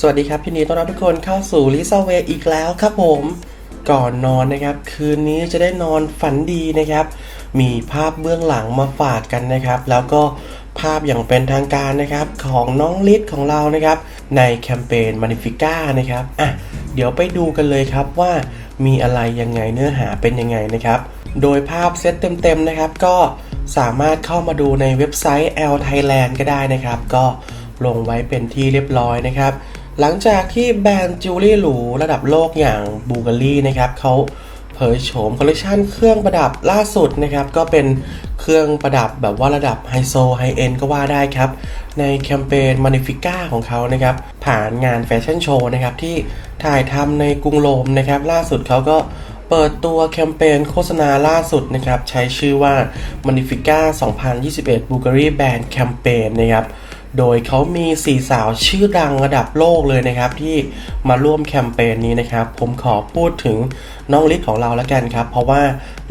สวัสดีครับพี่นีต้อนรับทุกคนเข้าสู่ลิซาเวอีกแล้วครับผม ก่อนนอนนะครับ คืนนี้จะได้นอนฝันดีนะครับ มีภาพเบื้องหลังมาฝากกันนะครับ แล้วก็ภาพอย่างเป็นทางการนะครับของน้องลิศของเรานะครับ ในแคมเปญ Magnifica นะครับอะเดี๋ยวไปดูกันเลยครับว่ามีอะไรยังไงเนื้อหาเป็นยังไงนะครับ โดยภาพเซตเต็มๆนะครับ ก็สามารถเข้ามาดูในเว็บไซต์ L Thailand ก็ได้นะครับ ก็ลงไว้เป็นที่เรียบร้อยนะครับ หลังจากที่แบรนด์จิวเวลรี่หรูระดับโลกอย่างบูการีนะครับเขาเผยโฉมคอลเลคชันเครื่องประดับล่าสุดนะครับ ก็เป็นเครื่องประดับแบบว่าระดับไฮโซไฮเอ็นก็ว่าได้ครับ ในแคมเปญ Magnifica ของเขานะครับ ผ่านงานแฟชั่นโชว์นะครับ ที่ถ่ายทำในกรุงโรมนะครับ ล่าสุดเขาก็เปิดตัวแคมเปญโฆษณาล่าสุดนะครับ ใช้ชื่อว่า Magnifica 2021 Bulgari Band Campaign นะครับ โดยเขามีสี่สาวชื่อดังระดับโลกเลยนะครับ ที่มาร่วมแคมเปญนี้นะครับ ผมขอพูดถึงน้องลิศของเราแล้วกันครับ เพราะว่า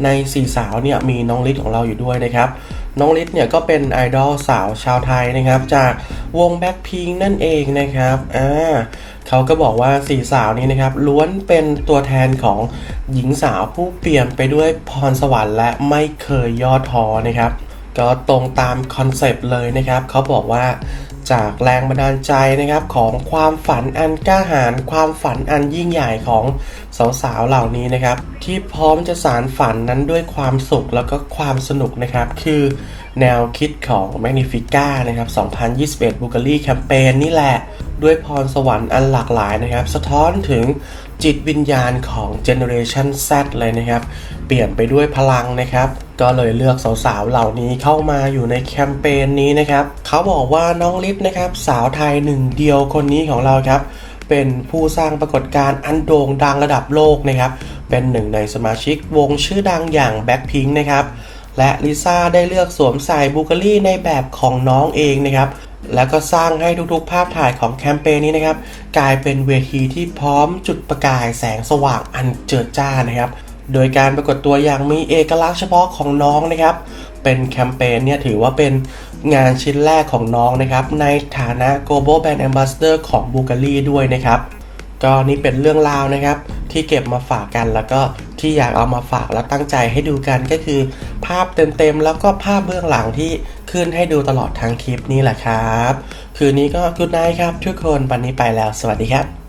ในสี่สาวเนี่ยมีน้องลิศของเราอยู่ด้วยนะครับน้องลิศเนี่ยก็เป็นไอดอลสาวชาวไทยนะครับ จากวงแบ็คพิงนั่นเองนะครับอ่าเขาก็บอกว่าสี่สาวนี้นะครับล้วนเป็นตัวแทนของหญิงสาวผู้เปลี่ยนไปด้วยพรสวรรค์และไม่เคยย่อท้อนะครับ ก็ตรงตามคอนเซปต์เลยนะครับ เขาบอกว่าจากแรงบันดาลใจนะครับของความฝันอันกล้าหาญความฝันอันยิ่งใหญ่ของสาวๆเหล่านี้นะครับ ที่พร้อมจะสารฝันนั้นด้วยความสุขแล้วก็ความสนุกนะครับ คือแนวคิดของ Magnifica นะครับ 2021 Bulgari Campaign นี่แหละ ด้วยพรสวรรค์อันหลากหลายนะครับ สะท้อนถึงจิตวิญญาณของ Generation Z เลยนะครับ เปลี่ยนไปด้วยพลังนะครับ ก็เลยเลือกสาวๆ เหล่านี้เข้ามาอยู่ในแคมเปญนี้นะครับ เขาบอกว่าน้องลิศนะครับ สาวไทยหนึ่งเดียวคนนี้ของเราครับ เป็นผู้สร้างปรากฏการณ์อันโด่งดังระดับโลกนะครับ เป็นหนึ่งในสมาชิกวงชื่อดังอย่าง Blackpink นะครับและลิซ่าได้เลือกสวมใส่บูการีในแบบของน้องเองนะครับ แล้วก็สร้างให้ทุกๆ ภาพถ่ายของแคมเปญนี้นะครับ กลายเป็นเวทีที่พร้อมจุดประกายแสงสว่างอันเจิดจ้านะครับ โดยการปรากฏตัวอย่างมีเอกลักษณ์เฉพาะของน้องนะครับ เป็นแคมเปญเนี่ยถือว่าเป็นงานชิ้นแรกของน้องนะครับ ในฐานะ Global Brand Ambassador ของบูการีด้วยนะครับ ก็นี่เป็นเรื่องราวนะครับ ที่เก็บมาฝากกันแล้วก็ที่อยากเอามาฝากแล้วตั้งใจให้ดูกันก็คือ ภาพเต็มๆแล้วก็ภาพเบื้องหลังที่ ขึ้นให้ดูตลอดทั้งคลิปนี่แหละครับ คืนนี้ก็กุดไนท์ครับทุกคนวันนี้ไปแล้ว สวัสดีครับ